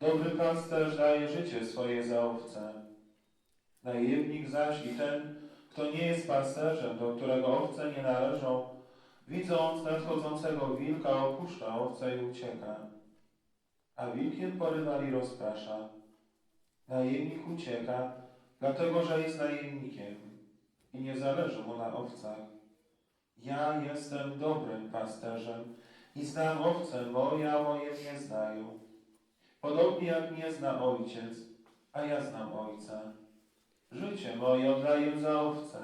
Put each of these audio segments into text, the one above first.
Dobry pasterz daje życie swoje za owce. Najemnik zaś i ten, kto nie jest pasterzem, do którego owce nie należą, widząc nadchodzącego wilka, opuszcza owce i ucieka. A wilkiem porywa i rozprasza. Najemnik ucieka, dlatego że jest najemnikiem i nie zależy mu na owcach. Ja jestem dobrym pasterzem i znam owce moje, a moje mnie znają. Podobnie jak mnie zna ojciec, a ja znam ojca. Życie moje oddaję za owce.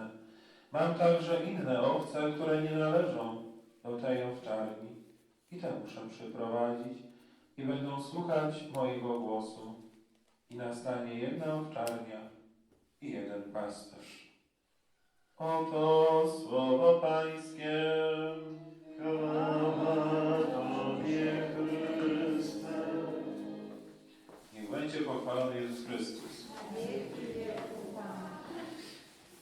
Mam także inne owce, które nie należą do tej owczarni. I te muszę przyprowadzić i będą słuchać mojego głosu. I nastanie jedna owczarnia i jeden pasterz. Oto słowo Pańskie. Chwała Będzie pochwalony Jezus Chrystus.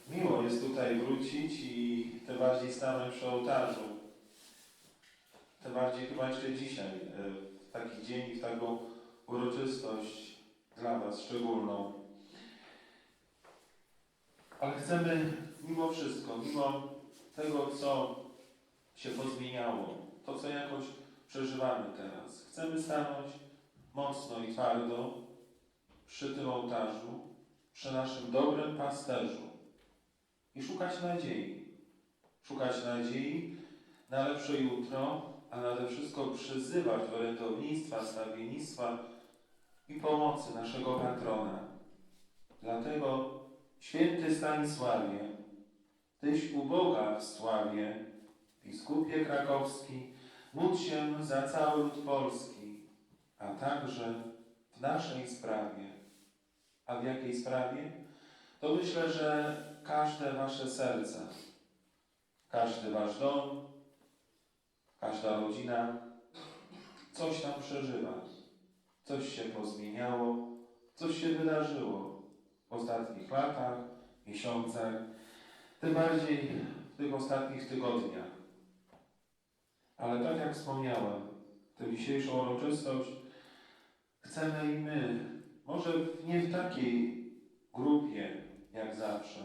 Miło jest tutaj wrócić i tym bardziej stanąć przy ołtarzu. Tym bardziej chyba jeszcze dzisiaj, e, w taki dzień i w taką uroczystość dla Was szczególną. Ale chcemy mimo wszystko, mimo tego, co się pozmieniało, to, co jakoś przeżywamy teraz, chcemy stanąć mocno i twardo przy tym ołtarzu, przy naszym dobrym pasterzu i szukać nadziei. Szukać nadziei na lepsze jutro, a nade wszystko przyzywać do rentownictwa, stawiennictwa i pomocy naszego patrona. Dlatego, święty Stanisławie, Tyś u Boga w sławie, biskupie krakowski, módl się za cały lud polski, a także w naszej sprawie. A w jakiej sprawie? To myślę, że każde wasze serce, każdy wasz dom, każda rodzina coś tam przeżywa, coś się pozmieniało, coś się wydarzyło w ostatnich latach, miesiącach, tym bardziej w tych ostatnich tygodniach. Ale tak jak wspomniałem, tę dzisiejszą uroczystość chcemy i my, może nie w takiej grupie jak zawsze,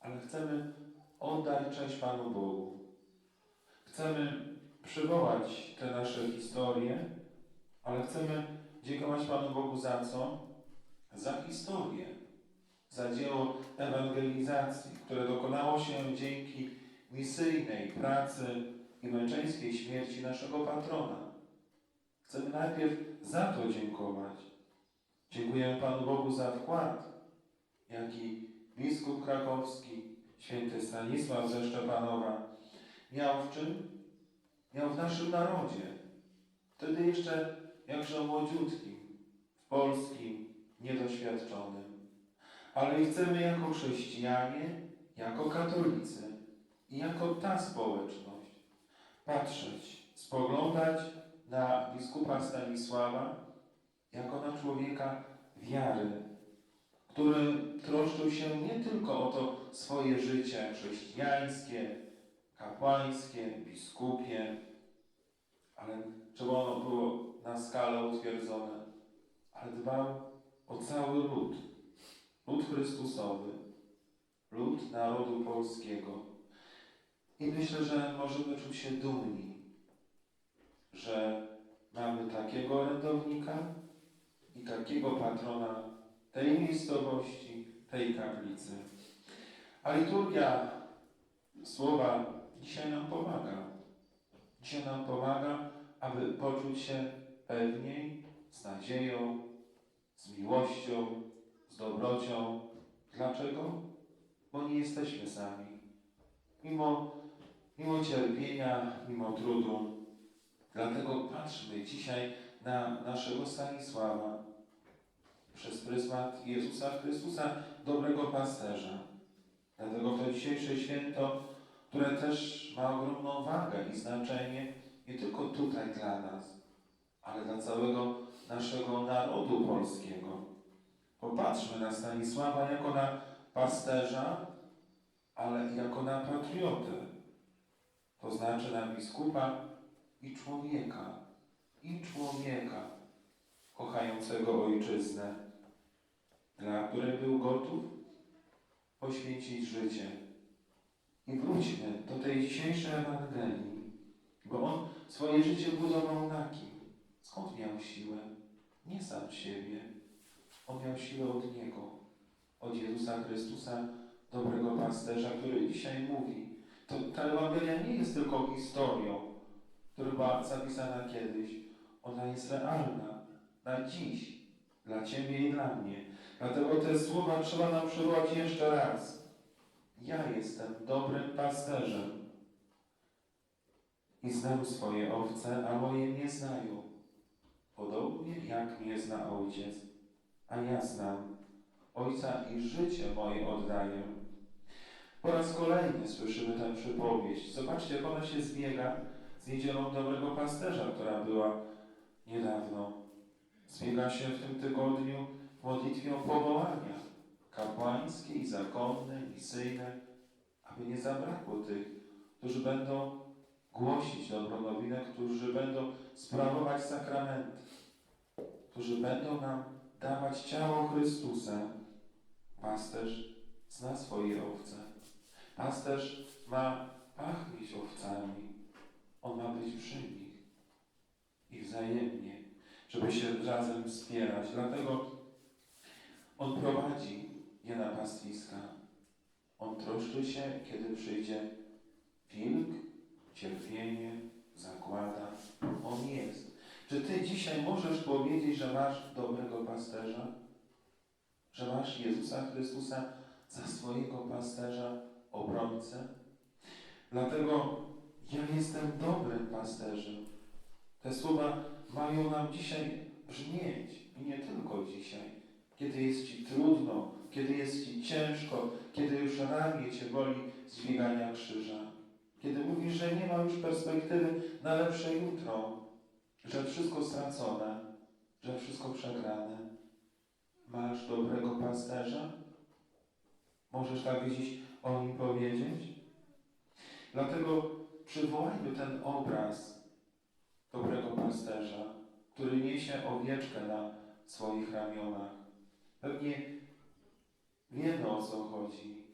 ale chcemy oddać cześć Panu Bogu. Chcemy przywołać te nasze historie, ale chcemy dziękować Panu Bogu za co? Za historię, za dzieło ewangelizacji, które dokonało się dzięki misyjnej pracy i męczeńskiej śmierci naszego patrona. Chcemy najpierw za to dziękować. Dziękujemy Panu Bogu za wkład, jaki biskup krakowski, święty Stanisław ze Szczepanowa miał w czym? Miał w naszym narodzie. Wtedy jeszcze jakże młodziutkim, w polskim, niedoświadczonym. Ale chcemy jako chrześcijanie, jako katolicy i jako ta społeczność patrzeć, spoglądać na biskupa Stanisława jako na człowieka wiary, który troszczył się nie tylko o to swoje życie chrześcijańskie, kapłańskie, biskupie, ale żeby ono było na skalę utwierdzone, ale dbał o cały lud, lud Chrystusowy, lud narodu polskiego. I myślę, że możemy czuć się dumni, że mamy takiego orędownika i takiego patrona tej miejscowości, tej kaplicy. A liturgia słowa dzisiaj nam pomaga. Dzisiaj nam pomaga, aby poczuć się pewniej, znać nadzieją, z miłością, z dobrocią. Dlaczego? Bo nie jesteśmy sami. Mimo, mimo cierpienia, mimo trudu. Dlatego patrzmy dzisiaj na naszego Stanisława przez pryzmat Jezusa Chrystusa, dobrego pasterza. Dlatego to dzisiejsze święto, które też ma ogromną wagę i znaczenie, nie tylko tutaj dla nas, ale dla całego naszego narodu polskiego. Popatrzmy na Stanisława jako na pasterza, ale jako na patriotę. To znaczy na biskupa i człowieka, i człowieka kochającego ojczyznę, dla której był gotów poświęcić życie. I wróćmy do tej dzisiejszej Ewangelii, bo on swoje życie budował na kim? Skąd miał siłę? Nie sam siebie. On miał siłę od Niego, od Jezusa Chrystusa, dobrego pasterza, który dzisiaj mówi. To, ta Ewangelia nie jest tylko historią, która była zapisana kiedyś. Ona jest realna, na dziś, dla Ciebie i dla mnie. Dlatego te słowa trzeba nam przywołać jeszcze raz. Ja jestem dobrym pasterzem i znam swoje owce, a moje mnie znają. Podobnie jak mnie zna Ojciec, a ja znam Ojca i życie moje oddaję. Po raz kolejny słyszymy tę przypowieść. Zobaczcie, ona się zbiega z niedzielą dobrego pasterza, która była niedawno. Zbiega się w tym tygodniu w modlitwie o powołania kapłańskie i zakonne, misyjne, aby nie zabrakło tych, którzy będą głosić dobrą nowinę, którzy będą sprawować sakramenty, którzy będą nam dawać ciało Chrystusa. Pasterz zna swoje owce. Pasterz ma pachnieć owcami. On ma być przy nich i wzajemnie, żeby się razem wspierać. Dlatego on prowadzi je na pastwiska. On troszczy się, kiedy przyjdzie wilk, cierpienie, zagłada. On jest. Czy Ty dzisiaj możesz powiedzieć, że masz dobrego pasterza? Że masz Jezusa Chrystusa za swojego pasterza, obrońcę? Dlatego ja jestem dobrym pasterzem. Te słowa mają nam dzisiaj brzmieć i nie tylko dzisiaj. Kiedy jest Ci trudno, kiedy jest Ci ciężko, kiedy już ramię Cię boli dźwigania krzyża. Kiedy mówisz, że nie ma już perspektywy na lepsze jutro, że wszystko stracone, że wszystko przegrane. Masz dobrego pasterza? Możesz tak dziś o nim powiedzieć? Dlatego przywołajmy ten obraz dobrego pasterza, który niesie owieczkę na swoich ramionach. Pewnie wiemy o co chodzi.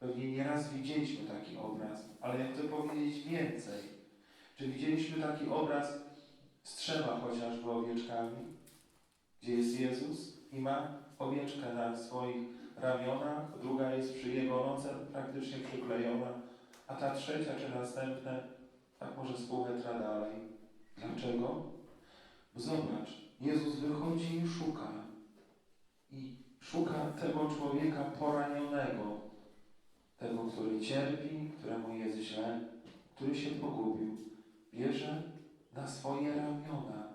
Pewnie nieraz widzieliśmy taki obraz, ale jak chcę powiedzieć więcej. Czy widzieliśmy taki obraz z trzema chociażby owieczkami, gdzie jest Jezus i ma owieczkę na swoich ramionach, druga jest przy jego rące praktycznie przyklejona, a ta trzecia czy następne tak może z pół metra dalej. Dlaczego? Bo zobacz, Jezus wychodzi i szuka. I szuka tego człowieka poranionego, tego, który cierpi, któremu jest źle, który się pogubił. Bierze na swoje ramiona.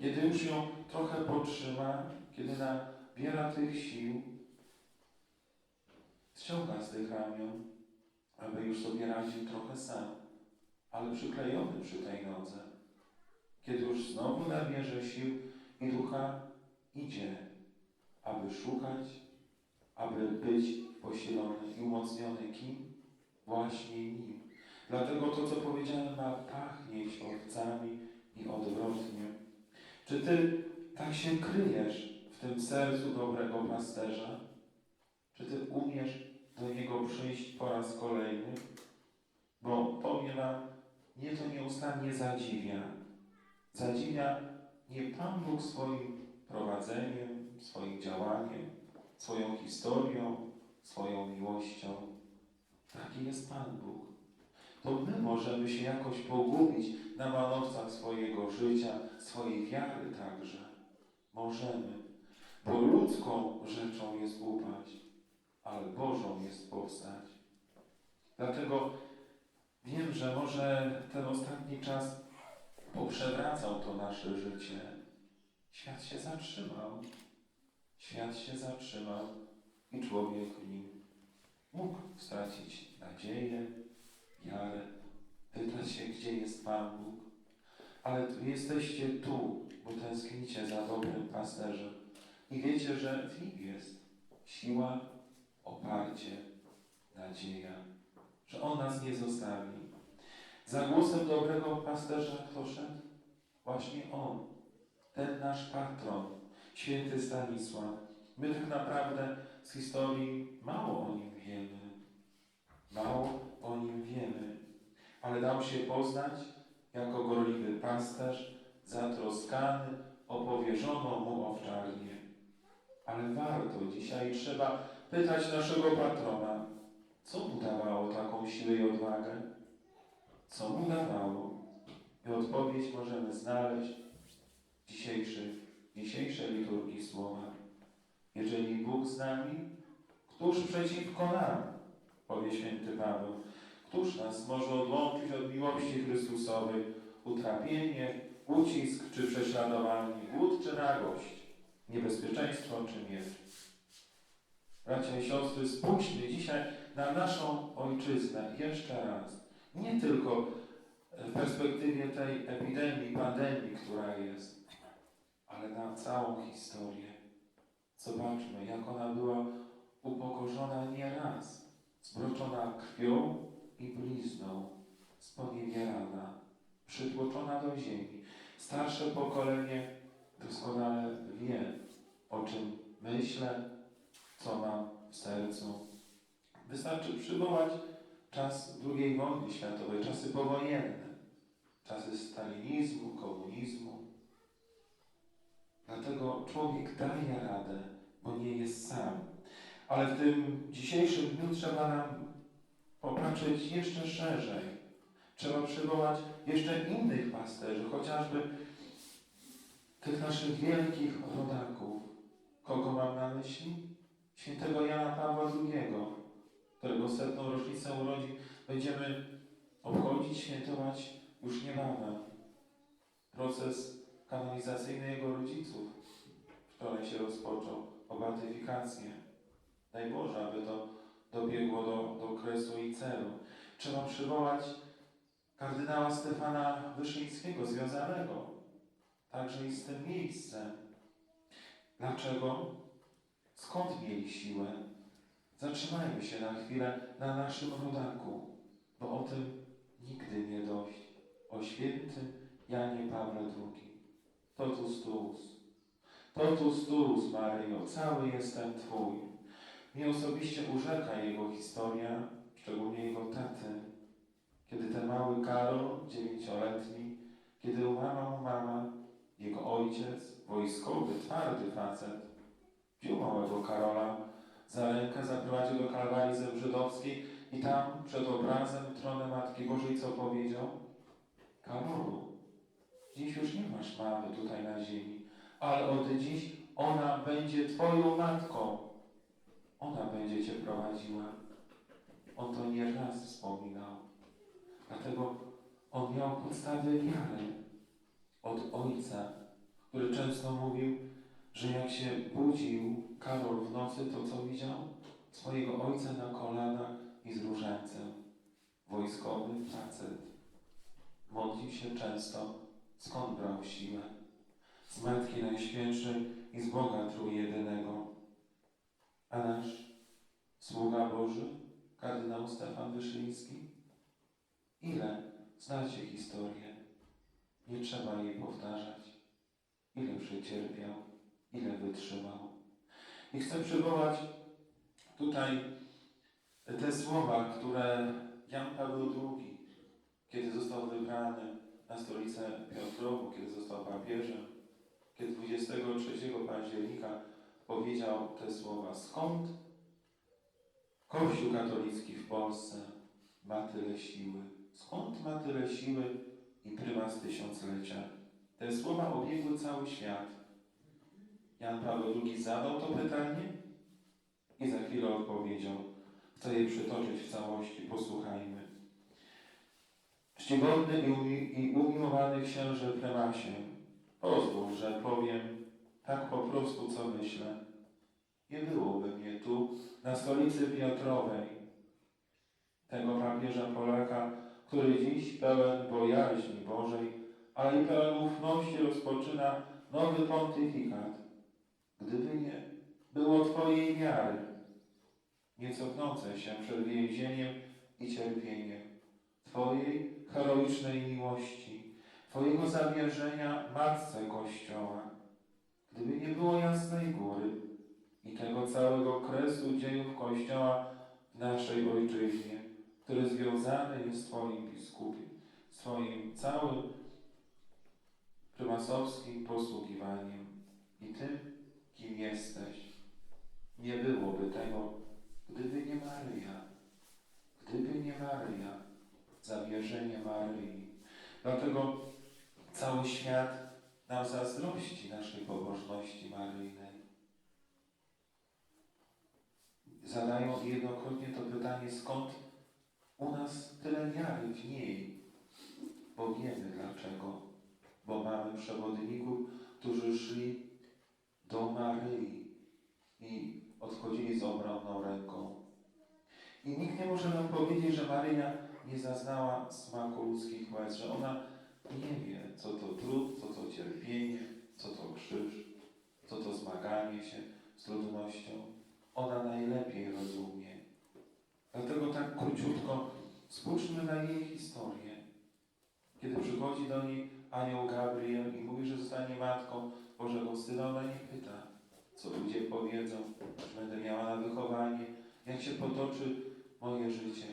Kiedy już ją trochę potrzyma, kiedy nabiera tych sił, ściąga z tych ramion, aby już sobie radził trochę sam, ale przyklejony przy tej nodze. Kiedy już znowu nabierze sił i ducha, idzie, aby szukać, aby być posilony i umocniony kim? Właśnie nim. Dlatego to, co powiedziałem, ma pachnieć owcami i odwrotnie. Czy Ty tak się kryjesz w tym sercu dobrego pasterza? Czy Ty umiesz do Niego przyjść po raz kolejny? Bo powiem Wam, mnie to nieustannie zadziwia. Zadziwia nie Pan Bóg swoim prowadzeniem, swoim działaniem, swoją historią, swoją miłością. Taki jest Pan Bóg. To my możemy się jakoś pogubić na manowcach swojego życia, swojej wiary także. możemy, bo ludzką rzeczą jest upaść, ale Bożą jest powstać. Dlatego wiem, że może ten ostatni czas poprzewracał to nasze życie. Świat się zatrzymał. Świat się zatrzymał i człowiek nim mógł stracić nadzieję, wiarę, pytać się, gdzie jest Pan Bóg. Ale jesteście tu, bo tęsknicie za dobrym pasterzem i wiecie, że w nim jest siła, oparcie, nadzieja, że On nas nie zostawi. Za głosem dobrego pasterza kto? Właśnie On, ten nasz patron, święty Stanisław. My tak naprawdę z historii mało o nim wiemy. Mało o nim wiemy, ale dał się poznać jako gorliwy pasterz, zatroskany o powierzoną mu owczarnię. Ale warto dzisiaj trzeba pytać naszego patrona, co mu dawało taką siłę i odwagę? Co mu dawało? I odpowiedź możemy znaleźć w dzisiejszych, dzisiejszej liturgii słowa. Jeżeli Bóg z nami, któż przeciwko nam? Powie święty Paweł. Któż nas może odłączyć od miłości Chrystusowej? Utrapienie, ucisk czy prześladowanie, głód czy nagość, niebezpieczeństwo czy miecz. Bracia i siostry, spójrzmy dzisiaj na naszą ojczyznę jeszcze raz. Nie tylko w perspektywie tej epidemii, pandemii, która jest, ale na całą historię. Zobaczmy, jak ona była upokorzona nieraz, zbroczona krwią i blizną, sponiewierana, przytłoczona do ziemi. Starsze pokolenie doskonale wie, o czym myślę, co mam w sercu. Wystarczy przywołać czas II wojny światowej, czasy powojenne, czasy stalinizmu, komunizmu. Dlatego człowiek daje radę, bo nie jest sam. Ale w tym dzisiejszym dniu trzeba nam popatrzeć jeszcze szerzej. Trzeba przywołać jeszcze innych pasterzy, chociażby tych naszych wielkich rodaków. Kogo mam na myśli? Świętego Jana Pawła II, którego setną rocznicę urodzin będziemy obchodzić, świętować już niebawem. Proces kanonizacyjny jego rodziców wczoraj się rozpoczął o beatyfikację. Daj Boże, aby to dobiegło do, do kresu i celu. Trzeba przywołać kardynała Stefana Wyszyńskiego, związanego także i z tym miejscem. Dlaczego? Skąd mieli siłę? Zatrzymajmy się na chwilę na naszym rodaku, bo o tym nigdy nie dość. O świętym Janie Pawle II. Totus tuus. Totus tuus, Maryjo, cały jestem Twój. Mnie osobiście urzeka jego historia, szczególnie jego taty. Kiedy ten mały Karol, dziewięcioletni, kiedy umarła mu mama, jego ojciec, wojskowy, twardy facet, wziął małego Karola za rękę, zaprowadził do Kalwarii Zebrzydowskiej i tam przed obrazem trony Matki Bożej co powiedział? Karolu, dziś już nie masz mamy tutaj na ziemi, ale od dziś ona będzie Twoją matką. Ona będzie Cię prowadziła. On to nie raz wspominał. Dlatego on miał podstawy wiary od ojca, który często mówił, że jak się budził Karol w nocy, to co widział? Swojego ojca na kolanach i z różańcem. Wojskowy facet. Modlił się często. Skąd brał siłę? Z Matki Najświętszej i z Boga Trójjedynego. A nasz sługa Boży, kardynał Stefan Wyszyński? Ile znacie historię? Nie trzeba jej powtarzać. Ile przecierpiał, ile wytrzymał. I chcę przywołać tutaj te słowa, które Jan Paweł II, kiedy został wybrany na stolicę Piotrową, kiedy został papieżem, kiedy 23 października powiedział te słowa. Skąd Kościół katolicki w Polsce ma tyle siły? Skąd ma tyle siły i prymas tysiąclecia? Te słowa obiegły cały świat. Jan Paweł II zadał to pytanie i za chwilę odpowiedział. Chcę je przytoczyć w całości, posłuchajmy. Czcigodny i, umi- i umiłowany księże prymasie, pozwól, że powiem tak po prostu, co myślę. Nie byłoby mnie tu, na stolicy Piotrowej, tego papieża Polaka, który dziś pełen bojaźni Bożej, ale i pełen ufności rozpoczyna nowy pontyfikat. Gdyby nie było Twojej wiary, nie cofnące się przed więzieniem i cierpieniem, Twojej heroicznej miłości, Twojego zawierzenia Matce Kościoła, gdyby nie było Jasnej Góry i tego całego kresu dziejów Kościoła w naszej Ojczyźnie, który związany jest z Twoim biskupiem, z Twoim całym prymasowskim posługiwaniem i tym, kim jesteś. Nie byłoby tego, gdyby nie Maryja, gdyby nie Maryja, zawierzenie Maryi. Dlatego cały świat nam zazdrości naszej pobożności maryjnej. Zadają jednokrotnie to pytanie, skąd u nas tyle wiary w niej, bo wiemy dlaczego, bo mamy przewodników, którzy szli do Maryi i odchodzili z obronną ręką. I nikt nie może nam powiedzieć, że Maryja nie zaznała smaku ludzkich łez, że ona nie wie, co to trud, co to cierpienie, co to krzyż, co to zmaganie się z trudnością. Ona najlepiej rozumie. Dlatego tak króciutko spójrzmy na jej historię. Kiedy przychodzi do niej anioł Gabriel i mówi, że zostanie matką Bożego Syna, ona nie pyta, co ludzie powiedzą, czy będę miała na wychowanie, jak się potoczy moje życie,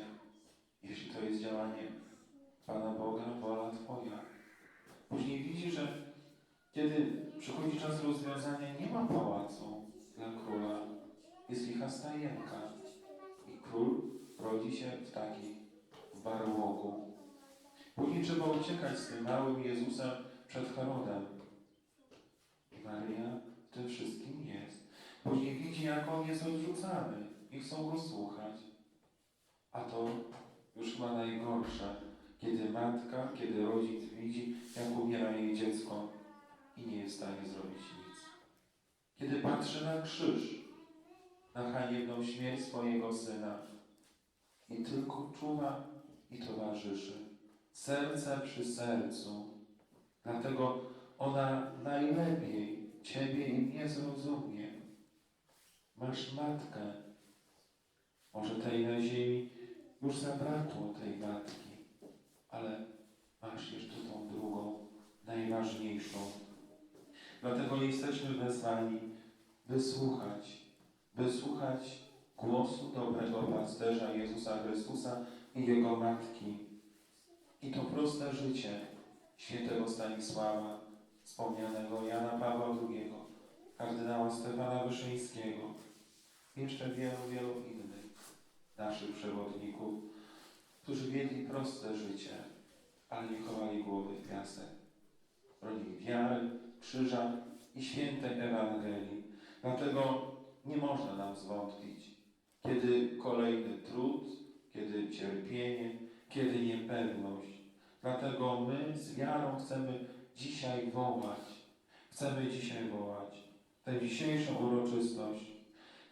jeśli to jest działanie Pana Boga, wola Twoja. Później widzi, że kiedy przychodzi czas rozwiązania, nie ma pałacu dla króla, jest licha stajenka i król rodzi się w takiej w barłogu. Później trzeba uciekać z tym małym Jezusem przed Herodem. W tym wszystkim jest. Później widzi, jak on jest odrzucany i chcą go słuchać. A to już chyba najgorsze, kiedy matka, kiedy rodzic widzi, jak umiera jej dziecko i nie jest w stanie zrobić nic. Kiedy patrzy na krzyż, na haniebną śmierć swojego syna i tylko czuwa i towarzyszy. Serce przy sercu. Dlatego ona najlepiej Ciebie i mnie zrozumie. Masz matkę. Może tej na ziemi już zabrakło tej matki, ale masz jeszcze tą drugą, najważniejszą. Dlatego jesteśmy wezwani, by słuchać, by słuchać głosu dobrego pasterza Jezusa Chrystusa i Jego Matki. I to proste życie świętego Stanisława, wspomnianego Jana Pawła II, kardynała Stefana Wyszyńskiego, jeszcze wielu, wielu innych naszych przewodników, którzy wiedli proste życie, ale nie chowali głowy w piasek. Bronili wiary, krzyża i świętej Ewangelii. Dlatego nie można nam zwątpić, kiedy kolejny trud, kiedy cierpienie, kiedy niepewność. Dlatego my z wiarą chcemy dzisiaj wołać. Chcemy dzisiaj wołać tę dzisiejszą uroczystość.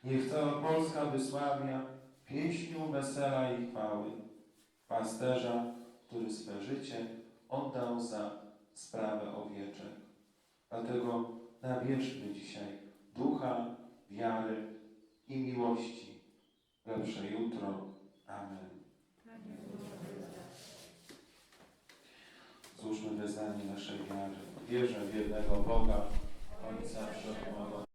Niech cała Polska wysławia pieśnią wesela i chwały pasterza, który swe życie oddał za sprawę owieczek. Dlatego nabierzmy dzisiaj ducha, wiary i miłości. Lepsze jutro. Amen. Złóżmy wyznanie naszej wiary. Wierzę w jednego Boga, Ojca Wszechmogącego,